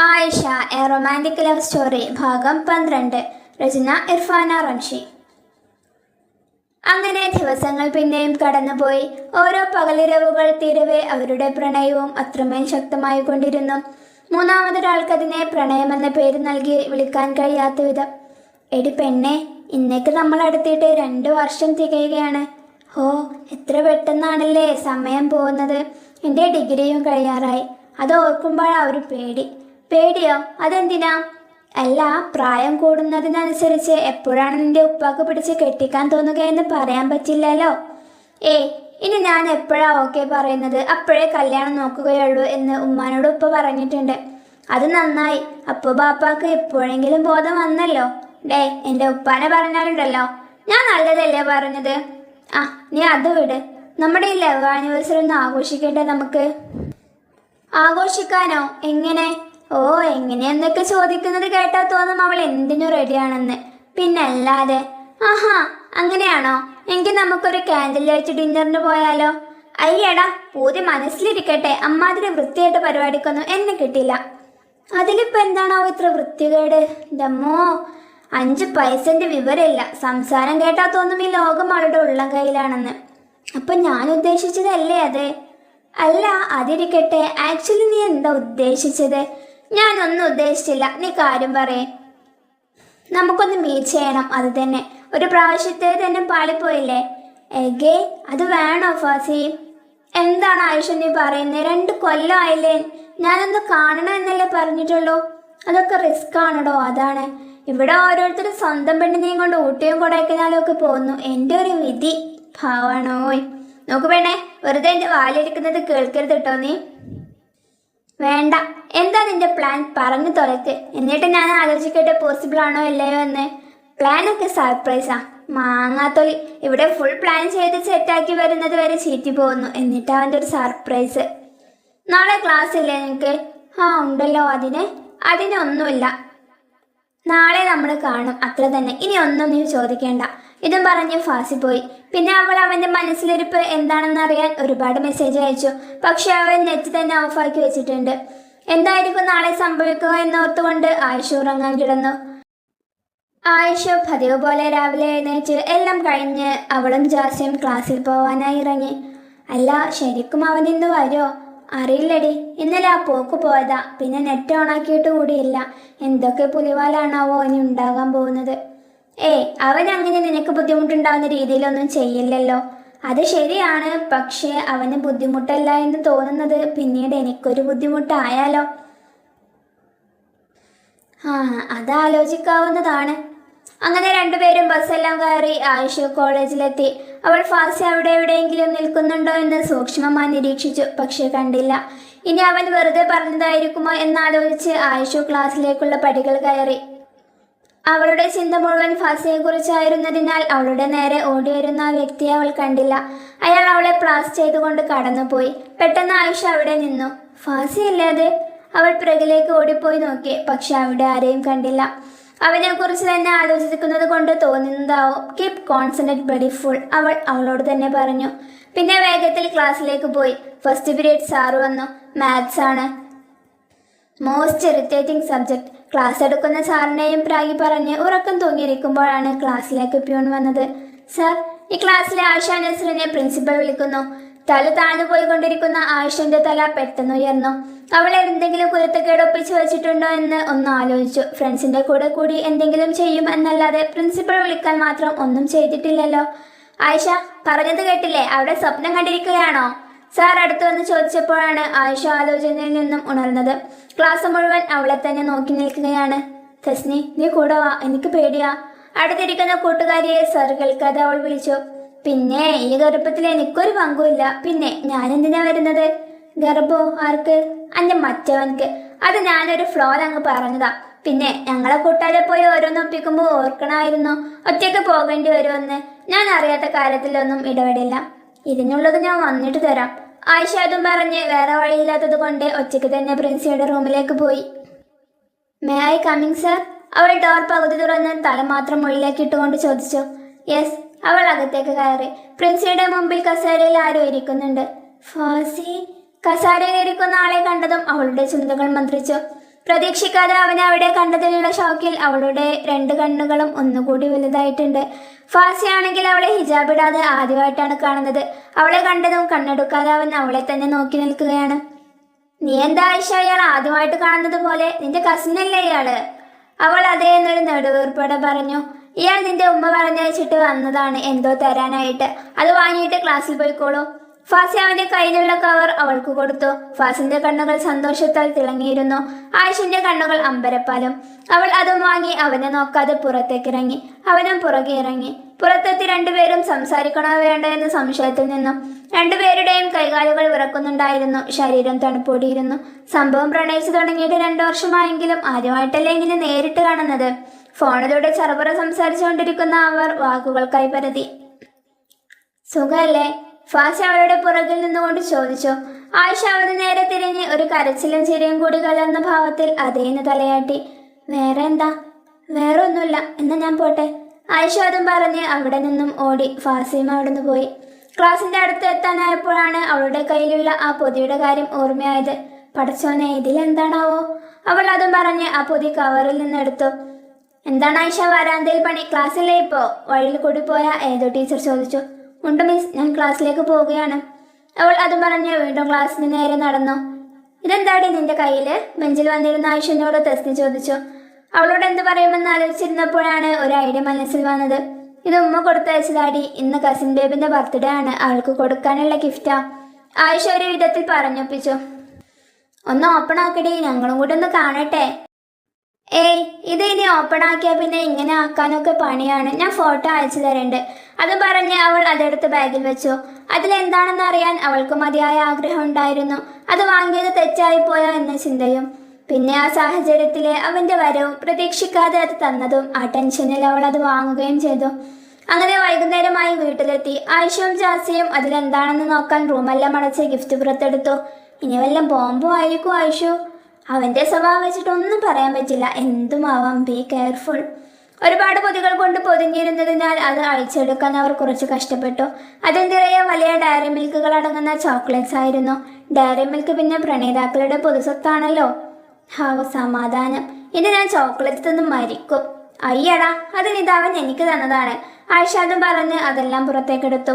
Ayesha a romantic love story ഭാഗം പന്ത്രണ്ട്. രചന ഇർഫാന റംഷി. അങ്ങനെ ദിവസങ്ങൾ പിന്നെയും കടന്നുപോയി. ഓരോ പകലിരവുകൾ തീരവേ അവരുടെ പ്രണയവും അത്രമേൽ ശക്തമായി കൊണ്ടിരുന്നു. മൂന്നാമതൊരാൾക്കതിനെ പ്രണയമെന്ന പേര് നൽകി വിളിക്കാൻ കഴിയാത്ത വിധം. എടി പെണ്ണെ ഇന്നേക്ക് നമ്മൾ അടുത്തിട്ട് രണ്ട് വർഷം തികയുകയാണ്. ഹോ എത്ര പെട്ടെന്നാണല്ലേ സമയം പോകുന്നത്. എന്റെ ഡിഗ്രിയും കഴിയാറായി. അത് ഓർക്കുമ്പോഴാണ് ഒരു പേടി. പേടിയോ? അതെന്തിനാ? അല്ല പ്രായം കൂടുന്നതിനനുസരിച്ച് എപ്പോഴാണ് നിന്റെ ഉപ്പാക്ക് പിടിച്ച് കെട്ടിക്കാൻ തോന്നുക എന്ന് പറയാൻ പറ്റില്ലല്ലോ. ഏ ഇനി ഞാൻ എപ്പോഴാ ഓക്കെ പറയുന്നത്? അപ്പോഴേ കല്യാണം നോക്കുകയുള്ളൂ എന്ന് ഉമ്മാനോട് ഉപ്പ പറഞ്ഞിട്ടുണ്ട്. അത് നന്നായി. അപ്പോ ബാപ്പാക്ക് എപ്പോഴെങ്കിലും ബോധം വന്നല്ലോ? ഡേ എന്റെ ഉപ്പാനെ പറഞ്ഞാലുണ്ടല്ലോ. ഞാൻ നല്ലതല്ലേ പറഞ്ഞത്? ആ നീ അത് വിട്. നമ്മുടെ ഈ ലവ് ആനിവേഴ്സറി ഒന്ന് ആഘോഷിക്കട്ടെ നമുക്ക്? ആഘോഷിക്കാനോ? എങ്ങനെ? ഓ എങ്ങനെയെന്നൊക്കെ ചോദിക്കുന്നത് കേട്ടാ തോന്നും അവൾ എന്തിനു റെഡിയാണെന്ന് പിന്നല്ലാതെ ആഹാ അങ്ങനെയാണോ? എങ്കിൽ നമുക്കൊരു ക്യാൻഡിൽ വെച്ച് ഡിന്നറിന് പോയാലോ? അയ്യടാ പൂതി മനസ്സിലിരിക്കട്ടെ. അമ്മാതിരി വൃത്തിയായിട്ട് പരിപാടിക്കൊന്നും എന്നെ കിട്ടില്ല. അതിലിപ്പോ എന്താണോ ഇത്ര വൃത്തികേട്? ദമ്മോ അഞ്ച് പൈസന്റെ വിവരമില്ല. സംസാരം കേട്ടാ തോന്നും ഈ ലോകം അവളുടെ ഉള്ളം കയ്യിലാണെന്ന്. അപ്പൊ ഞാൻ ഉദ്ദേശിച്ചതല്ലേ അതെ? അല്ല അതിരിക്കട്ടെ. ആക്ച്വലി നീ എന്താ ഉദ്ദേശിച്ചത്? ഞാനൊന്നും ഉദ്ദേശിച്ചില്ല. നീ കാര്യം പറയേ. നമുക്കൊന്ന് മീറ്റ് ചെയ്യണം. അത് തന്നെ. ഒരു പ്രാവശ്യത്തെ തന്നെ പാളിപ്പോയില്ലേ എഗേ അത് വേണോ ഫാസി? എന്താണ് ആയിഷ നീ പറയുന്നത് രണ്ട് കൊല്ലമായില്ലേ ഞാനൊന്ന് കാണണം എന്നല്ലേ പറഞ്ഞിട്ടുള്ളൂ. അതൊക്കെ റിസ്ക് ആണടോ അതാണ്. ഇവിടെ ഓരോരുത്തരും സ്വന്തം പെണ്ണിനെയും കൊണ്ട് ഊട്ടിയും കൊടൈക്കനാലും ഒക്കെ പോകുന്നു. എന്റെ ഒരു വിധി. ഭാവണോയ്. നോക്ക് പെണ്ണേ വെറുതെ എന്റെ വാലിരിക്കുന്നത് കേൾക്കരുത് കേട്ടോ നീ. വേണ്ട. എന്താ നിന്റെ പ്ലാൻ പറഞ്ഞു തുറക്ക് എന്നിട്ട് ഞാൻ ആലോചിക്കട്ടെ പോസിബിൾ ആണോ ഇല്ലയോ എന്ന്. പ്ലാൻ ഒക്കെ സർപ്രൈസാ മാങ്ങാത്തൊലി. ഇവിടെ ഫുൾ പ്ലാൻ ചെയ്ത് സെറ്റാക്കി വരുന്നത് വരെ ചീറ്റി പോകുന്നു. എന്നിട്ട് അവന്റെ ഒരു സർപ്രൈസ് നാളെ ക്ലാസ് ഇല്ലേ നിനക്ക്? ആ ഉണ്ടല്ലോ അതിന്. അതിനൊന്നുമില്ല. നാളെ നമ്മൾ കാണും. അത്ര തന്നെ. ഇനി ഒന്നും നീ ചോദിക്കേണ്ട. ഇതും പറഞ്ഞ് ഫാസി പോയി. പിന്നെ അവൾ അവന്റെ മനസ്സിലിരിപ്പ് എന്താണെന്ന് അറിയാൻ ഒരുപാട് മെസ്സേജ് അയച്ചു. പക്ഷെ അവൻ നെറ്റ് തന്നെ ഓഫാക്കി വെച്ചിട്ടുണ്ട്. എന്തായിരിക്കും നാളെ സംഭവിക്കുക എന്നോർത്തുകൊണ്ട് ആയുഷ് ഉറങ്ങാൻ കിടന്നു. ആയിഷ പതിവ് പോലെ രാവിലെ എഴുന്നേറ്റ് എല്ലാം കഴിഞ്ഞ് അവളും ജാസ്യം ക്ലാസ്സിൽ പോവാനായി ഇറങ്ങി. അല്ല ശരിക്കും അവൻ ഇന്ന് വരുമോ അറിയില്ലടി. ഇന്നലെ ആ പോക്ക് പോയതാ. പിന്നെ നെറ്റ് ഓണാക്കിയിട്ട് കൂടിയില്ല. എന്തൊക്കെ പുലിവാലാണാവോ ഇനി ഉണ്ടാകാൻ പോകുന്നത്? ഏയ് അവൻ അങ്ങനെ നിനക്ക് ബുദ്ധിമുട്ടുണ്ടാവുന്ന രീതിയിലൊന്നും ചെയ്യില്ലല്ലോ. അത് ശരിയാണ് പക്ഷേ അവന് ബുദ്ധിമുട്ടല്ല എന്ന് തോന്നുന്നത് പിന്നീട് എനിക്കൊരു ബുദ്ധിമുട്ടായാലോ? ആ അതാലോചിക്കാവുന്നതാണ് അങ്ങനെ രണ്ടുപേരും ബസ്സെല്ലാം കയറി ആയിഷ കോളേജിലെത്തി. അവൾ ഫാസി അവിടെ എവിടെയെങ്കിലും നിൽക്കുന്നുണ്ടോ എന്ന് സൂക്ഷ്മമായി നിരീക്ഷിച്ചു പക്ഷെ കണ്ടില്ല. ഇനി അവൻ വെറുതെ പറഞ്ഞതായിരിക്കുമോ എന്നാലോചിച്ച് ആയുഷു ക്ലാസ്സിലേക്കുള്ള പടികൾ കയറി. അവളുടെ ചിന്ത മുഴുവൻ ഫാസിയെക്കുറിച്ചായിരുന്നതിനാൽ അവളുടെ നേരെ ഓടിവരുന്ന ആ വ്യക്തിയെ അവൾ കണ്ടില്ല. അയാൾ അവളെ പ്ലാസ് ചെയ്തുകൊണ്ട് കടന്നുപോയി. പെട്ടെന്ന് ആയിഷ അവിടെ നിന്നു. ഫാസി ഇല്ലാതെ അവൾ പിറകിലേക്ക് ഓടിപ്പോയി നോക്കി. പക്ഷെ അവിടെ ആരെയും കണ്ടില്ല. അവനെക്കുറിച്ച് തന്നെ ആലോചിക്കുന്നത് കൊണ്ട് തോന്നുന്നതാവും. കീപ് കോൺസെൻട്രേറ്റ് ബഡി ഫുൾ അവൾ അവളോട് തന്നെ പറഞ്ഞു. പിന്നെ വേഗത്തിൽ ക്ലാസ്സിലേക്ക് പോയി. ഫസ്റ്റ് പീരീഡ് സാറ് വന്നു. മാത്സ് ആണ്. മോസ്റ്റ് ഇറിറ്റേറ്റിംഗ് സബ്ജക്ട് ക്ലാസ് എടുക്കുന്ന സാറിനെയും പ്രാഗി പറഞ്ഞ് ഉറക്കം തൂങ്ങിയിരിക്കുമ്പോഴാണ് ക്ലാസ്സിലേക്ക് പ്യൂൺ വന്നത്. സർ ഈ ക്ലാസ്സിലെ ആയിഷ നസറിനെ പ്രിൻസിപ്പൽ വിളിക്കുന്നു. തല താഴ്ന്നു പോയിക്കൊണ്ടിരിക്കുന്ന ആയിഷന്റെ തല പെട്ടെന്ന് ഉയർന്നു. അവൾ എന്തെങ്കിലും കുരുത്തക്കേട് ഒപ്പിച്ചു വെച്ചിട്ടുണ്ടോ എന്ന് ഒന്ന് ആലോചിച്ചു. ഫ്രണ്ട്സിന്റെ കൂടെ കൂടി എന്തെങ്കിലും ചെയ്യും എന്നല്ലാതെ പ്രിൻസിപ്പൾ വിളിക്കാൻ മാത്രം ഒന്നും ചെയ്തിട്ടില്ലല്ലോ. ആയിഷ പറഞ്ഞത് കേട്ടില്ലേ? അവിടെ സ്വപ്നം കണ്ടിരിക്കുകയാണോ? സാർ അടുത്ത് വന്ന് ചോദിച്ചപ്പോഴാണ് ആയിഷ ആലോചനയിൽ നിന്നും ഉണർന്നത്. ക്ലാസ് മുഴുവൻ അവളെ തന്നെ നോക്കി നിൽക്കുകയാണ്. തസ്നി നീ കൂടെ വാ എനിക്ക് പേടിയാ. അടുത്തിരിക്കുന്ന കൂട്ടുകാരിയെ സാർ കേൾക്കാതെ അവൾ വിളിച്ചു. പിന്നെ ഈ ഗർഭത്തിൽ എനിക്കൊരു പങ്കുമില്ല. പിന്നെ ഞാൻ എന്തിനാ വരുന്നത്? ഗർഭോ? ആർക്ക്? അന്റെ മറ്റവൻക്ക്. അത് ഞാനൊരു ഫ്ലോർ അങ്ങ് പറഞ്ഞതാ. പിന്നെ ഞങ്ങളെ കൂട്ടാരെ പോയി ഓരോന്ന് ഒപ്പിക്കുമ്പോൾ ഓർക്കണമായിരുന്നു ഒറ്റയ്ക്ക് പോകേണ്ടി വരുമെന്ന്. ഞാൻ അറിയാത്ത കാര്യത്തിലൊന്നും ഇടപെടില്ല. ഇതിനുള്ളത് ഞാൻ വന്നിട്ട് തരാം. ആയിഷ അതും പറഞ്ഞ് വേറെ വഴിയില്ലാത്തത് കൊണ്ട് ഒറ്റയ്ക്ക് തന്നെ പ്രിൻസിയുടെ റൂമിലേക്ക് പോയി. മേ ഐ കമ്മിങ് സർ അവൾ ഡോർ പകുതി തുറന്ന് തല മാത്രം ഉള്ളിലേക്ക് ഇട്ടുകൊണ്ട് ചോദിച്ചു. യെസ് അവൾ അകത്തേക്ക് കയറി. പ്രിൻസിയുടെ മുമ്പിൽ കസാരയിൽ ആരും ഇരിക്കുന്നുണ്ട്. ഫാസി കസാരയിൽ ഇരിക്കുന്ന ആളെ കണ്ടതും അവളുടെ ചുണ്ടുകൾ മന്ത്രിച്ചു. പ്രതീക്ഷിക്കാതെ അവനെ അവിടെ കണ്ടതിലുള്ള ഷോക്കിൽ അവളുടെ രണ്ട് കണ്ണുകളും ഒന്നുകൂടി വലുതായിട്ടുണ്ട്. ഫാസിയാണെങ്കിൽ അവളെ ഹിജാബ് ഇടാതെ ആദ്യമായിട്ടാണ് കാണുന്നത്. അവളെ കണ്ടതും കണ്ണെടുക്കാതെ അവൻ അവളെ തന്നെ നോക്കി നിൽക്കുകയാണ്. നീ എന്താ ആയിഷ ഇയാൾ ആദ്യമായിട്ട് കാണുന്നത് പോലെ? നിന്റെ കസിനല്ലേ ഇയാൾ? അവൾ അതേ എന്നൊരു നെടുവീർപ്പോടെ പറഞ്ഞു. ഇയാൾ നിന്റെ ഉമ്മ പറഞ്ഞയച്ചിട്ട് വന്നതാണ്. എന്തോ തരാനായിട്ട്. അത് വാങ്ങിയിട്ട് ക്ലാസ്സിൽ പോയിക്കോളൂ. ഫാസി അവന്റെ കയ്യിലുള്ള കവർ അവൾക്ക് കൊടുത്തു. ഫാസിന്റെ കണ്ണുകൾ സന്തോഷത്താൽ തിളങ്ങിയിരുന്നു. ആയിഷിന്റെ കണ്ണുകൾ അമ്പരപ്പാലും. അവൾ അതും വാങ്ങി അവനെ നോക്കാതെ പുറത്തേക്ക് ഇറങ്ങി അവനും പുറകെ ഇറങ്ങി. പുറത്തെത്തി രണ്ടുപേരും സംസാരിക്കണോ വേണ്ടോ എന്ന സംശയത്തിൽ നിന്നും. രണ്ടുപേരുടെയും കൈകാലുകൾ വിറക്കുന്നുണ്ടായിരുന്നു. ശരീരം തണുപ്പൊടിയിരുന്നു. സംഭവം പ്രണയിച്ചു തുടങ്ങിയിട്ട് രണ്ടു വർഷമായെങ്കിലും ആദ്യമായിട്ടല്ലേ ഇങ്ങനെ നേരിട്ട് കാണുന്നത്? ഫോണിലൂടെ ചെറുപുറ സംസാരിച്ചുകൊണ്ടിരിക്കുന്ന അവർ വാക്കുകൾ പരതി. സുഖല്ലേ ഫാസി അവളുടെ പുറകിൽ നിന്നുകൊണ്ട് ചോദിച്ചു ആയിഷ അവന് നേരെ തിരിഞ്ഞ് ഒരു കരച്ചിലും ചിരിയും കൂടി കലർന്ന ഭാവത്തിൽ അതേന്ന് തലയാട്ടി വേറെ എന്താ? വേറെ ഒന്നുമില്ല എന്നാ ഞാൻ പോട്ടെ? ആയിഷ അതും പറഞ്ഞ് അവിടെ നിന്നും ഓടി ഫാസിയും അവിടുന്ന് പോയി. ക്ലാസിന്റെ അടുത്ത് എത്താനായപ്പോഴാണ് അവളുടെ കയ്യിലുള്ള ആ പൊതിയുടെ കാര്യം ഓർമ്മയായത്. പഠിച്ചോനെ ഇതിലെന്താണാവോ അവൾ അതും പറഞ്ഞ് ആ പൊതി കവറിൽ നിന്നെടുത്തു എന്താണ് ആയിഷ വരാന്തയിൽ പണി? ക്ലാസ്സിലേ ഇപ്പോ? വഴിയിൽ കൂടി പോയ? ഏതോ ടീച്ചർ ചോദിച്ചു. ഉണ്ട് മിസ് ഞാൻ ക്ലാസ്സിലേക്ക് പോവുകയാണ്. അവൾ അത് പറഞ്ഞ് വീണ്ടും ക്ലാസ്സിന് നേരെ നടന്നു. ഇതെന്താടി നിന്റെ കയ്യിൽ ബെഞ്ചിൽ വന്നിരുന്ന ആയിഷനോട് തെസ്നി ചോദിച്ചു. അവളോട് എന്ത് പറയുമെന്ന് ആലോചിച്ചിരുന്നപ്പോഴാണ് ഒരു ഐഡിയ മനസ്സിൽ വന്നത്. ഇത് ഉമ്മ കൊടുത്തയച്ചതാടി. ഇന്ന് കസിൻ ബേബിന്റെ ബർത്ത്ഡേ ആണ്. അവൾക്ക് കൊടുക്കാനുള്ള ഗിഫ്റ്റാ ആയിഷ ഒരു വിധത്തിൽ പറഞ്ഞൊപ്പിച്ചു. ഒന്ന് ഓപ്പൺ ആക്കടി. ഞങ്ങളും കൂടെ ഒന്ന് കാണട്ടെ. ഏയ് ഇത് ഇനി ഓപ്പൺ ആക്കിയാൽ പിന്നെ ഇങ്ങനെ ആക്കാനൊക്കെ പണിയാണ്. ഞാൻ ഫോട്ടോ അയച്ചു തരണ്ട്. അത് പറഞ്ഞ് അവൾ അതെടുത്ത് ബാഗിൽ വെച്ചു. അതിലെന്താണെന്ന് അറിയാൻ അവൾക്ക് മതിയായ ആഗ്രഹം ഉണ്ടായിരുന്നു. അത് വാങ്ങിയത് തെറ്റായി പോയോ എന്ന ചിന്തയും. പിന്നെ ആ സാഹചര്യത്തിലെ അവന്റെ വരവും പ്രതീക്ഷിക്കാതെ അത് തന്നതും ആ ടെൻഷനിൽ അവൾ അത് വാങ്ങുകയും ചെയ്തു. അങ്ങനെ വൈകുന്നേരമായി വീട്ടിലെത്തി. ആയിഷയും ജാസിയും അതിലെന്താണെന്ന് നോക്കാൻ റൂമെല്ലാം അടച്ച് ഗിഫ്റ്റ് പുറത്തെടുത്തു. ഇനി വല്ല ബോംബോ ആയിരിക്കും ആയിഷു? അവന്റെ സ്വഭാവം വെച്ചിട്ട് ഒന്നും പറയാൻ പറ്റില്ല. എന്തുമാവാം ബി കെയർഫുൾ ഒരുപാട് പൊതികൾ കൊണ്ട് പൊതിഞ്ഞിരുന്നതിനാൽ അത് അഴിച്ചെടുക്കാൻ അവർ കുറച്ച് കഷ്ടപ്പെട്ടു. അതിൽ വലിയ ഡയറി മിൽക്കുകൾ അടങ്ങുന്ന ചോക്ലേറ്റ്സ് ആയിരുന്നു. ഡയറി മിൽക്ക് പിന്നെ പ്രണേതാക്കളുടെ പൊതുസ്വത്താണല്ലോ. ഹാവ് സമാധാനം. ഇനി ഞാൻ ചോക്ലേറ്റ് തിന്ന് മരിക്കും. അയ്യടാ അത് നിതാവൻ എനിക്ക് തന്നതാണ്. ആയിഷാദും പറഞ്ഞ് അതെല്ലാം പുറത്തേക്കെടുത്തു.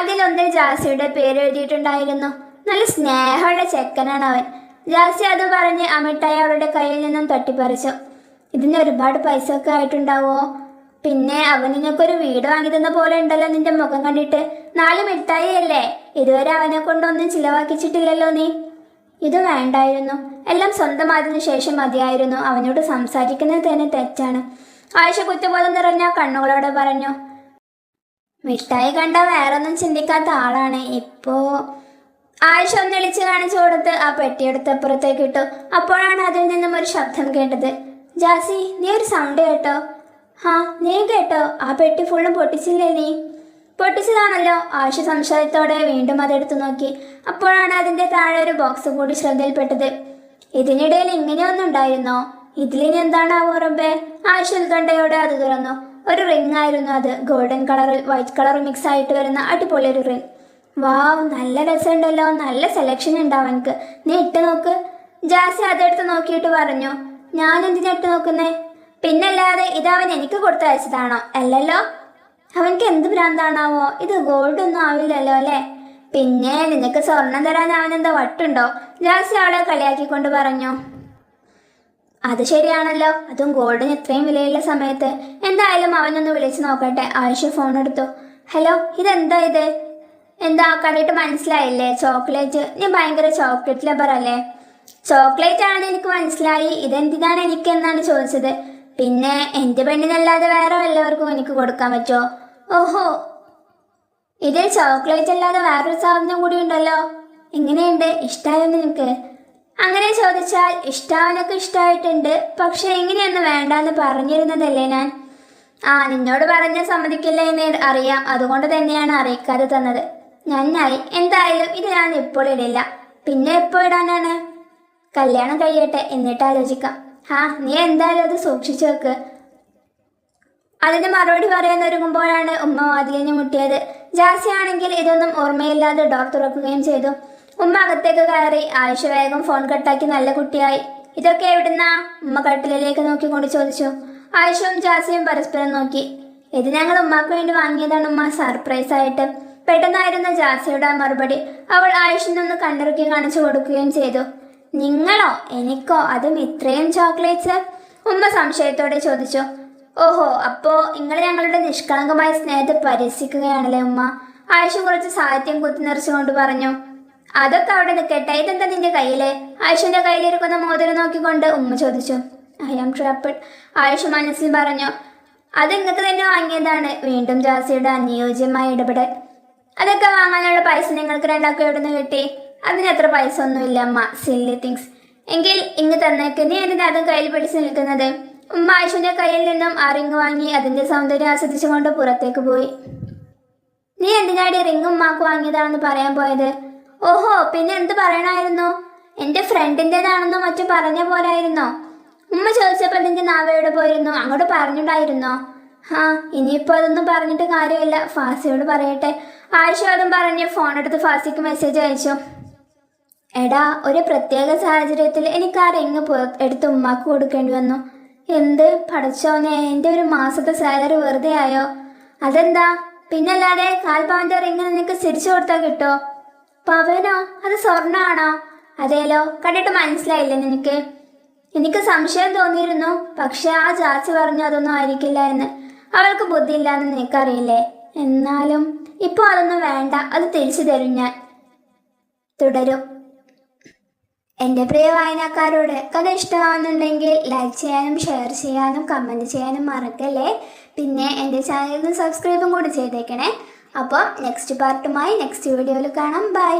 അതിലൊന്നിൽ ജാസിയുടെ പേര് എഴുതിയിട്ടുണ്ടായിരുന്നു. നല്ല സ്നേഹമുള്ള ചെക്കനാണ് അവൻ. ജാസി അത് പറഞ്ഞ് അമിട്ടായി അവളുടെ കയ്യിൽ നിന്നും തട്ടിപ്പറിച്ചു. ഇതിന് ഒരുപാട് പൈസ ഒക്കെ ആയിട്ടുണ്ടാവോ? പിന്നെ അവൻ നിനക്കൊരു വീട് വാങ്ങി തന്ന പോലെ ഉണ്ടല്ലോ നിന്റെ മുഖം കണ്ടിട്ട്. നാല് മിഠായി അല്ലേ ഇതുവരെ അവനെ കൊണ്ടൊന്നും ചിലവാക്കിച്ചിട്ടില്ലല്ലോ നീ. ഇത് വേണ്ടായിരുന്നു. എല്ലാം സ്വന്തമായതിനു ശേഷം മതിയായിരുന്നു. അവനോട് സംസാരിക്കുന്നത് തന്നെ തെറ്റാണ്. ആയിഷ കുറ്റബോധം നിറഞ്ഞ കണ്ണുകളോടെ പറഞ്ഞു മിഠായി കണ്ട വേറൊന്നും ചിന്തിക്കാത്ത ആളാണ്. ഇപ്പോ ആയിഷ ഒന്ന് എളിച്ച് കാണിച്ചു കൊടുത്ത് ആ പെട്ടിയെടുത്ത് അപ്പുറത്തേക്ക് ഇട്ടു. അപ്പോഴാണ് അതിൽ നിന്നും ഒരു ശബ്ദം കേട്ടത്. ജാസി നീ ഒരു സൗണ്ട് കേട്ടോ. ഹാ നീ കേട്ടോ. ആ പെട്ടി ഫുള്ളും പൊട്ടിച്ചില്ലേ നീ? പൊട്ടിച്ചതാണല്ലോ. ആവശ്യ സംശയത്തോടെ വീണ്ടും അതെടുത്തു നോക്കി. അപ്പോഴാണ് അതിന്റെ താഴെ ഒരു ബോക്സ് കൂടി ശ്രദ്ധയിൽപ്പെട്ടത്. ഇതിനിടയിൽ ഇങ്ങനെയൊന്നും ഉണ്ടായിരുന്നോ? ഇതിലിനി എന്താണാവോ ആ ആയിഷ ഉത്കണ്ഠയോടെ അത് തുറന്നു. ഒരു റിംഗ് ആയിരുന്നു അത്. ഗോൾഡൻ കളറിൽ വൈറ്റ് കളർ മിക്സ് ആയിട്ട് വരുന്ന അടിപൊളി ഒരു റിംഗ് വാവ് നല്ല രസമുണ്ടല്ലോ. നല്ല സെലക്ഷൻ ഉണ്ട് എനിക്ക് നീ ഇട്ട് നോക്ക്. ജാസി അതെടുത്ത് നോക്കിയിട്ട് പറഞ്ഞു. ഞാൻ എന്തിനാ ഇട്ട് നോക്കുന്നേ? പിന്നല്ലാതെ ഇത് അവൻ എനിക്ക് കൊടുത്തയച്ചതാണോ അല്ലല്ലോ. അവൻക്ക് എന്ത് ഭ്രാന്താണാവോ? ഇത് ഗോൾഡ് ഒന്നും ആവില്ലല്ലോ അല്ലേ? പിന്നെ നിനക്ക് സ്വർണം തരാൻ അവനെന്താ വട്ടുണ്ടോ? ജാസി അവളെ കളിയാക്കിക്കൊണ്ട് പറഞ്ഞു. അത് ശരിയാണല്ലോ. അതും ഗോൾഡിന് ഇത്രയും വിലയുള്ള സമയത്ത്. എന്തായാലും അവനൊന്ന് വിളിച്ചു നോക്കട്ടെ. ആയിഷ ഫോൺ എടുത്തു. ഹലോ ഇതെന്താ ഇത്? എന്താ കണ്ടിട്ട് മനസ്സിലായില്ലേ? ചോക്ലേറ്റ്. നീ ഭയങ്കര ചോക്ലേറ്റ് ലബർ അല്ലേ? ചോക്ലേറ്റ് ആണെന്ന് എനിക്ക് മനസ്സിലായി. ഇതെന്തിനാണ് എനിക്ക് എന്നാണ് ചോദിച്ചത്? പിന്നെ എന്റെ പെണ്ണിനല്ലാതെ വേറെ വല്ലവർക്കും എനിക്ക് കൊടുക്കാൻ പറ്റുമോ? ഓഹോ. ഇതിൽ ചോക്ലേറ്റ് അല്ലാതെ വേറൊരു സാധനം കൂടി ഉണ്ടല്ലോ. എങ്ങനെയുണ്ട്? ഇഷ്ടമായോ നിനക്ക്? അങ്ങനെ ചോദിച്ചാൽ ഇഷ്ടാവനൊക്കെ ഇഷ്ടമായിട്ടുണ്ട് പക്ഷെ എങ്ങനെയൊന്നും വേണ്ടാന്ന് പറഞ്ഞിരുന്നതല്ലേ ഞാൻ? ആ നിന്നോട് പറഞ്ഞ സമ്മതിക്കില്ല എന്ന് അറിയാം. അതുകൊണ്ട് തന്നെയാണ് അറിയിക്കാതെ തന്നത്. നന്നായി. എന്തായാലും ഇത് ഞാൻ ഇപ്പോൾ ഇടില്ല. പിന്നെ എപ്പോൾ ഇടാനാണ്? കല്യാണം കഴിയട്ടെ എന്നിട്ട് ആലോചിക്കാം. ഹാ നീ എന്തായാലും അത് സൂക്ഷിച്ചു വെക്ക്. അതിന് മറുപടി പറയാൻ ഒരുങ്ങുമ്പോഴാണ് ഉമ്മ വാതിലിനെ മുട്ടിയത്. ജാസി ആണെങ്കിൽ ഇതൊന്നും ഓർമ്മയില്ലാതെ ഡോർ തുറക്കുകയും ചെയ്തു. ഉമ്മ അകത്തേക്ക് കയറി ആയുഷ വേഗം ഫോൺ കട്ടാക്കി നല്ല കുട്ടിയായി. ഇതൊക്കെ എവിടുന്നാ? ഉമ്മ കട്ടിലേക്ക് നോക്കിക്കൊണ്ട് ചോദിച്ചു. ആയുഷവും ജാസിയും പരസ്പരം നോക്കി. ഇത് ഞങ്ങൾ ഉമ്മാക്ക് വേണ്ടി വാങ്ങിയതാണ് ഉമ്മ സർപ്രൈസ് ആയിട്ട്. പെട്ടെന്നായിരുന്നു ജാസിയുടെ മറുപടി. അവൾ ആയുഷിനൊന്ന് കണ്ടിറക്കി കാണിച്ചു കൊടുക്കുകയും ചെയ്തു. നിങ്ങളോ? എനിക്കോ? അതും ഇത്രയും ചോക്ലേറ്റ്സ് ഉമ്മ സംശയത്തോടെ ചോദിച്ചു. ഓഹോ അപ്പോ നിങ്ങൾ ഞങ്ങളുടെ നിഷ്കളങ്കമായ സ്നേഹത്തെ പരിഹസിക്കുകയാണല്ലേ ഉമ്മ? ആയിഷ കുറച്ച് സാഹിത്യം കുത്തിനിറച്ചുകൊണ്ട് പറഞ്ഞു. അതൊക്കെ അവിടെ നിൽക്കട്ടെ ഇതെന്താ നിന്റെ കയ്യിലെ? ആയിഷന്റെ കയ്യിലിരിക്കുന്ന മോതിരം നോക്കിക്കൊണ്ട് ഉമ്മ ചോദിച്ചു. ഐ ആം ട്രാപ്പിഡ് ആയിഷ മനസ്സിൽ പറഞ്ഞു. അത് നിങ്ങൾക്ക് തന്നെ വാങ്ങിയതാണ്. വീണ്ടും ജാസിയുടെ അനുയോജ്യമായ ഇടപെടൽ. അതൊക്കെ വാങ്ങാനുള്ള പൈസ നിങ്ങൾക്ക് രണ്ടാൾക്കും എവിടെ നിന്ന് കിട്ടി? അതിനത്ര പൈസ ഒന്നുമില്ല അമ്മ. സില്ലി തിങ്സ് എങ്കിൽ ഇങ്ങ് തന്നേക്ക്. നീ എന്തിനാ അതും കയ്യിൽ പിടിച്ച് നിൽക്കുന്നത്? ഉമ്മ ആയിഷുവിന്റെ കയ്യിൽ നിന്നും ആ റിങ് വാങ്ങി അതിന്റെ സൗന്ദര്യം ആസ്വദിച്ചുകൊണ്ട് പുറത്തേക്ക് പോയി. നീ എന്തിനാടി റിങ് ഉമ്മാക്ക് വാങ്ങിയതാണെന്ന് പറയാൻ പോയത്? ഓഹോ പിന്നെ എന്ത് പറയണായിരുന്നു എന്റെ ഫ്രണ്ടിന്റെതാണെന്നോ മറ്റും പറഞ്ഞ പോലായിരുന്നോ? ഉമ്മ ചോദിച്ചപ്പോൾ നിന്റെ നാവയോട് പോയിരുന്നു? അങ്ങോട്ട് പറഞ്ഞിട്ടായിരുന്നോ ആ ഇനിയിപ്പോ അതൊന്നും പറഞ്ഞിട്ട് കാര്യമില്ല. ഫാസിയോട് പറയട്ടെ. ആയിഷ അതും പറഞ്ഞ് ഫോണെടുത്ത് ഫാസിക്ക് മെസ്സേജ് അയച്ചു. എടാ ഒരു പ്രത്യേക സാഹചര്യത്തിൽ എനിക്ക് ആ റിങ് എടുത്ത് ഉമ്മാക്ക് കൊടുക്കേണ്ടി വന്നു. എന്ത്? പഠിച്ചോനെ എന്റെ ഒരു മാസത്തെ സാലറി വെറുതെ ആയോ? അതെന്താ? പിന്നല്ലാതെ കാൽ പവന്റെ റിങ് നിനക്ക് തിരിച്ചു കൊടുത്താൽ കിട്ടോ? പവനോ? അത് സ്വർണമാണോ അതേലോ കണ്ടിട്ട് മനസ്സിലായില്ല നിനക്ക്? എനിക്ക് സംശയം തോന്നിയിരുന്നു പക്ഷെ ആ ചാച്ചി പറഞ്ഞു അതൊന്നും ആയിരിക്കില്ല എന്ന്. അവൾക്ക് ബുദ്ധിയില്ലാന്ന് നിനക്കറിയില്ലേ? എന്നാലും ഇപ്പോൾ അതൊന്നും വേണ്ട. അത് തിരിച്ചു തരും ഞാൻ. തുടരും. എന്റെ പ്രിയ വായനക്കാരോട് കഥ ഇഷ്ടമാവുന്നുണ്ടെങ്കിൽ ലൈക്ക് ചെയ്യാനും ഷെയർ ചെയ്യാനും കമന്റ് ചെയ്യാനും മറക്കല്ലേ? പിന്നെ എന്റെ ചാനലിന് സബ്സ്ക്രൈബും കൂടി ചെയ്തേക്കണേ. അപ്പോൾ നെക്സ്റ്റ് പാർട്ടുമായി നെക്സ്റ്റ് വീഡിയോയിൽ കാണാം. ബൈ